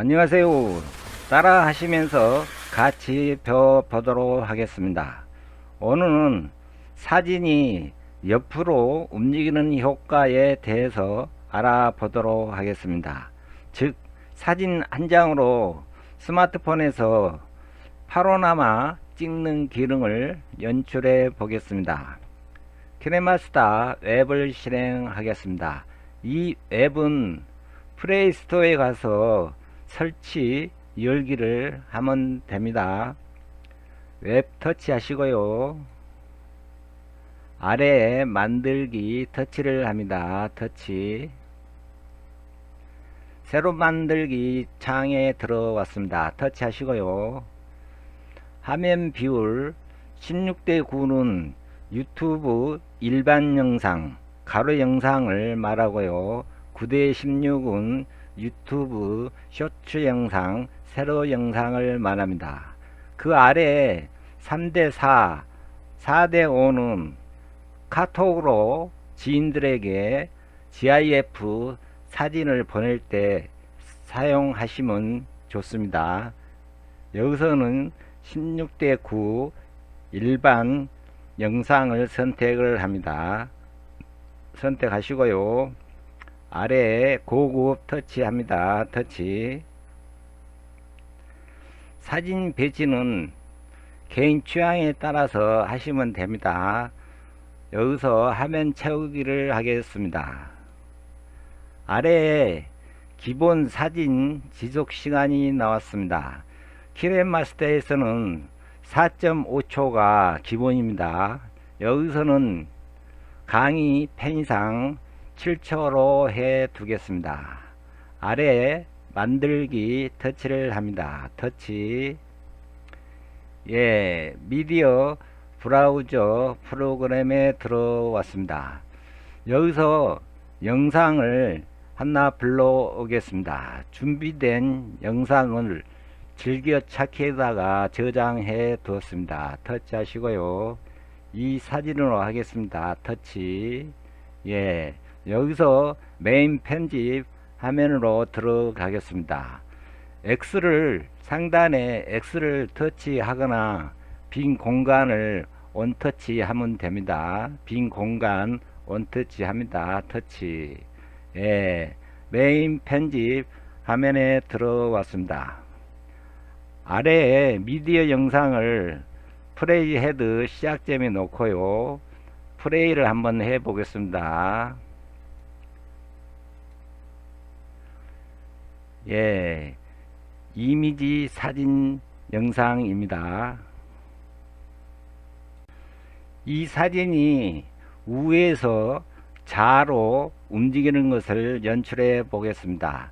안녕하세요. 따라 하시면서 같이 배워보도록 하겠습니다. 오늘은 사진이 옆으로 움직이는 효과에 대해서 알아보도록 하겠습니다. 즉, 사진 한 장으로 스마트폰에서 파로나마 찍는 기능을 연출해 보겠습니다. 키네마스터 웹을 실행하겠습니다. 이 웹은 플레이스토어에 가서 설치 열기를 하면 됩니다. 웹 터치 하시고요. 아래에 만들기 터치를 합니다. 터치 새로 만들기 창에 들어왔습니다. 터치 하시고요. 화면 비율 16대 9는 유튜브 일반 영상, 가로 영상을 말하고요. 9대 16은 유튜브 쇼츠 영상, 세로 영상을 말합니다. 그 아래 3대 4, 4대 5는 카톡으로 지인들에게 GIF 사진을 보낼 때 사용하시면 좋습니다. 여기서는 16대 9 일반 영상을 선택을 합니다. 선택하시고요. 아래에 고급 터치합니다. 터치. 사진 배치는 개인 취향에 따라서 하시면 됩니다. 여기서 화면 채우기를 하겠습니다. 아래에 기본 사진 지속 시간이 나왔습니다. 키렌마스터에서는 4.5초가 기본입니다. 여기서는 강의 편의상 7초로 해 두겠습니다. 아래 만들기 터치를 합니다. 터치 예 미디어 브라우저 프로그램에 들어왔습니다. 여기서 영상을 하나 불러오겠습니다. 준비된 영상을 즐겨 찾기에다가 저장해 두었습니다. 터치 하시고요. 이 사진으로 하겠습니다. 터치 예 여기서 메인 편집 화면으로 들어가겠습니다. X를 상단에 X를 터치하거나 빈 공간을 원터치 하면 됩니다. 빈 공간 원터치 합니다. 터치 예 메인 편집 화면에 들어왔습니다. 아래에 미디어 영상을 프레이 헤드 시작점에 놓고요. 프레이를 한번 해 보겠습니다. 예, 이미지 사진 영상입니다. 이 사진이 우에서 좌로 움직이는 것을 연출해 보겠습니다.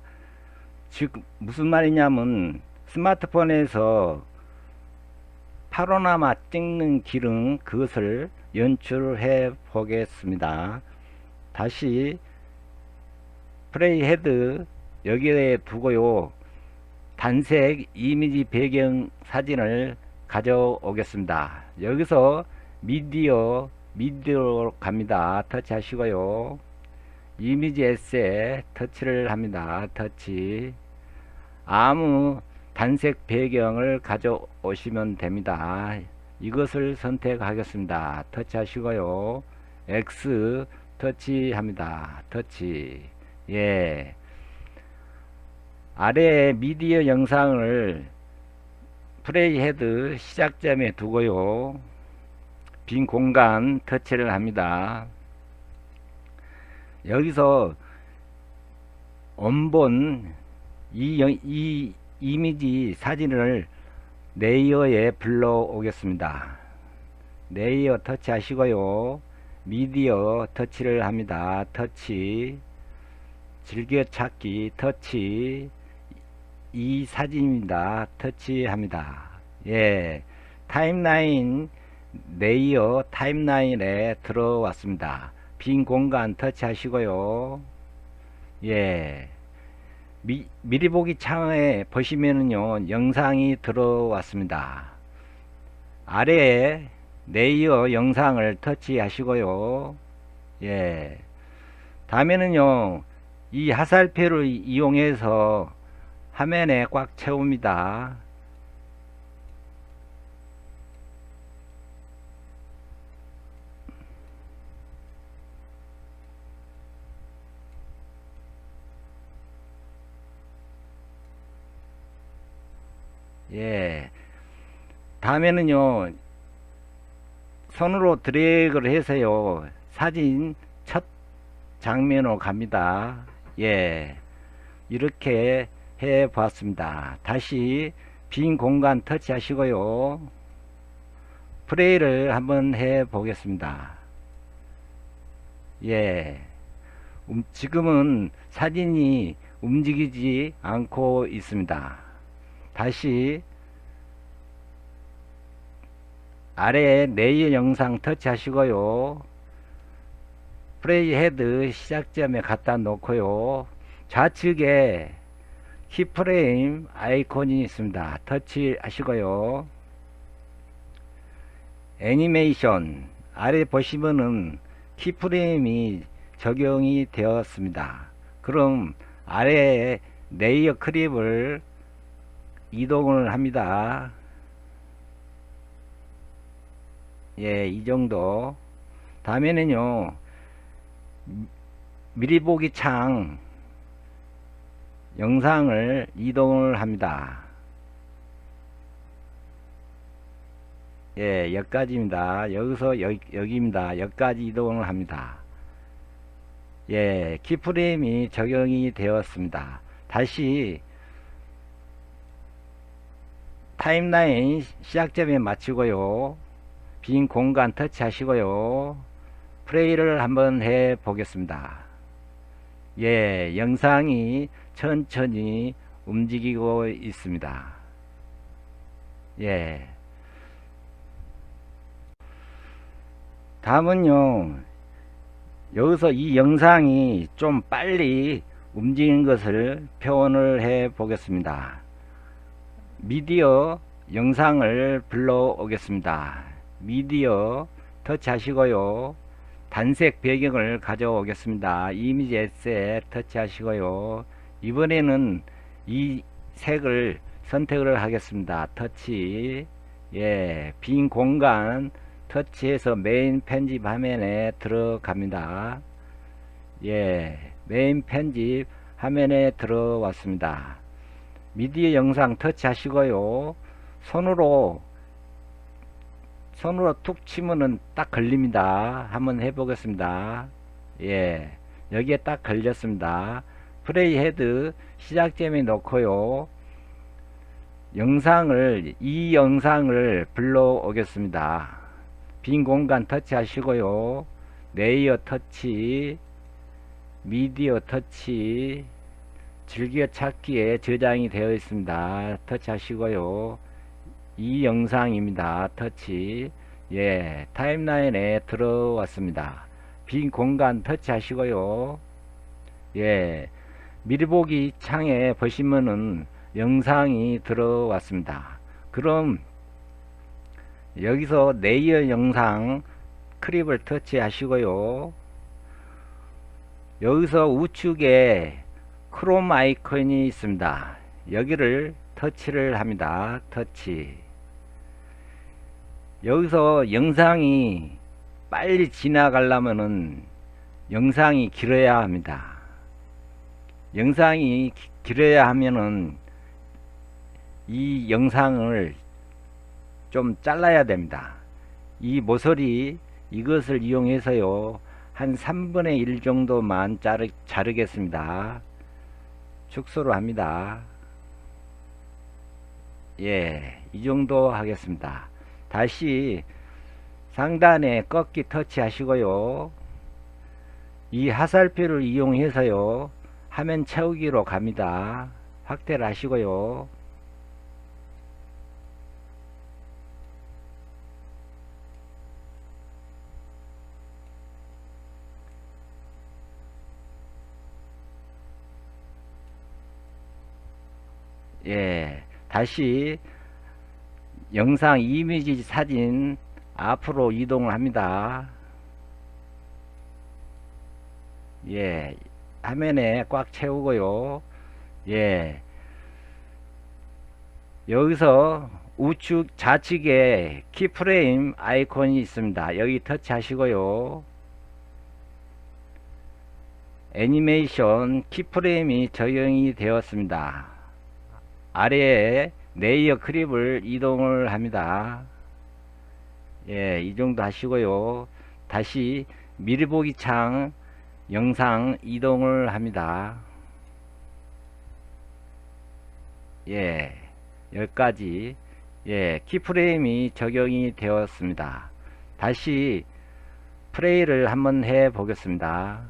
즉 무슨 말이냐면 스마트폰에서 파노라마 찍는 기능 그것을 연출해 보겠습니다. 다시 프레이 헤드 여기에 두고요. 단색 이미지 배경 사진을 가져오겠습니다. 여기서 미디어 미디어로 갑니다. 터치 하시고요. 이미지 에세 터치를 합니다. 터치 아무 단색 배경을 가져오시면 됩니다. 이것을 선택하겠습니다. 터치 하시고요. X 터치 합니다. 터치. 예. 아래 미디어 영상을 프레이 헤드 시작점에 두고요. 빈 공간 터치를 합니다. 여기서 원본 이, 영- 이 이미지 사진을 레이어에 불러오겠습니다. 레이어 터치 하시고요. 미디어 터치를 합니다. 터치 즐겨찾기 터치 이 사진입니다. 터치합니다. 예, 타임라인 레이어 타임라인에 들어왔습니다. 빈 공간 터치하시고요. 예, 미, 미리 보기 창에 보시면은요 영상이 들어왔습니다. 아래에 레이어 영상을 터치하시고요. 예, 다음에는요 이 화살표를 이용해서 화면에 꽉 채웁니다. 예. 다음에는요, 손으로 드래그를 해서요, 사진 첫 장면으로 갑니다. 예. 이렇게 해 보았습니다. 다시 빈 공간 터치 하시고요. 플레이를 한번 해 보겠습니다. 예. 음, 지금은 사진이 움직이지 않고 있습니다. 다시 아래 내일 영상 터치 하시고요. 플레이 헤드 시작점에 갖다 놓고요. 좌측에 키프레임 아이콘이 있습니다. 터치 하시고요. 애니메이션 아래 보시면은 키프레임이 적용이 되었습니다. 그럼 아래에 레이어 크립을 이동을 합니다. 예, 이 정도. 다음에는요, 미리 보기 창 영상을 이동을 합니다. 예, 여기까지입니다. 여기서 여기, 여기입니다. 여기까지 이동을 합니다. 예, 키프레임이 적용이 되었습니다. 다시 타임라인 시작점에 맞추고요. 빈 공간 터치 하시고요. 플레이를 한번 해 보겠습니다. 예, 영상이 천천히 움직이고 있습니다. 예. 다음은요, 여기서 이 영상이 좀 빨리 움직이는 것을 표현을 해 보겠습니다. 미디어 영상을 불러 오겠습니다. 미디어 터치 하시고요. 단색 배경을 가져오겠습니다. 이미지 에셋 터치 하시고요. 이번에는 이 색을 선택을 하겠습니다. 터치. 예, 빈 공간 터치해서 메인 편집 화면에 들어갑니다. 예, 메인 편집 화면에 들어왔습니다. 미디어 영상 터치 하시고요. 손으로 손으로 툭 치면은 딱 걸립니다. 한번 해보겠습니다. 예, 여기에 딱 걸렸습니다. 플레이 헤드 시작점에 놓고요. 영상을 이 영상을 불러오겠습니다. 빈 공간 터치 하시고요. 레이어 터치, 미디어 터치, 즐겨 찾기에 저장이 되어 있습니다. 터치 하시고요. 이 영상입니다. 터치. 예, 타임라인에 들어왔습니다. 빈 공간 터치 하시고요. 예, 미리 보기 창에 보시면은 영상이 들어왔습니다. 그럼 여기서 레이어 영상 크립을 터치 하시고요. 여기서 우측에 크롬 아이콘이 있습니다. 여기를 터치를 합니다. 터치. 여기서 영상이 빨리 지나가려면은 영상이 길어야 합니다. 영상이 기, 길어야 하면은 이 영상을 좀 잘라야 됩니다. 이 모서리 이것을 이용해서요 한 3분의 1 정도만 자르, 자르겠습니다. 축소로 합니다. 예, 이 정도 하겠습니다. 다시 상단에 꺾기 터치 하시고요. 이 하살표를 이용해서요. 화면 채우기로 갑니다. 확대를 하시고요. 예, 다시 영상 이미지 사진 앞으로 이동을 합니다. 예, 화면에 꽉 채우고요. 예, 여기서 우측 좌측에 키프레임 아이콘이 있습니다. 여기 터치하시고요. 애니메이션 키프레임이 적용이 되었습니다. 아래에 레이어 크립을 이동을 합니다. 예, 이 정도 하시고요. 다시 미리 보기 창 영상 이동을 합니다. 예, 여기까지 예, 키프레임이 적용이 되었습니다. 다시 플레이를 한번 해 보겠습니다.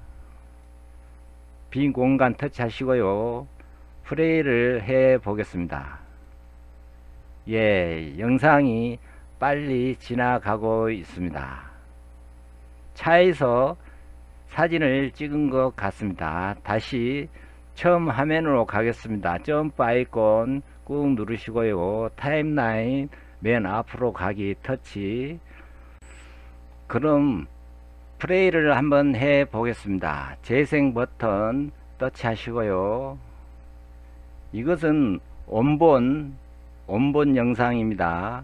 빈 공간 터치하시고요. 플레이를 해 보겠습니다. 예, 영상이 빨리 지나가고 있습니다. 차에서 사진을 찍은 것 같습니다. 다시 처음 화면으로 가겠습니다. 점프 아이콘 꾹 누르시고요. 타임라인 맨 앞으로 가기 터치. 그럼 플레이를 한번 해 보겠습니다. 재생 버튼 터치 하시고요. 이것은 원본 원본 영상입니다.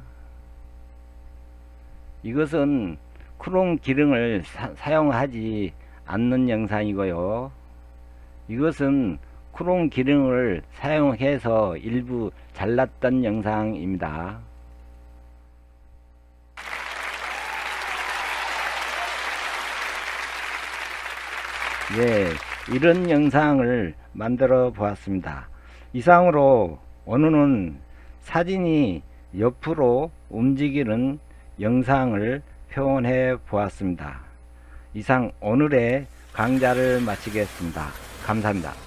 이것은 크롬 기능을 사, 용하지 않는 영상이고요. 이것은 크롬 기능을 사용해서 일부 잘랐던 영상입니다. 예, 이런 영상을 만들어 보았습니다. 이상으로 오늘은 사진이 옆으로 움직이는 영상을 표현해 보았습니다. 이상 오늘의 강좌를 마치겠습니다. 감사합니다.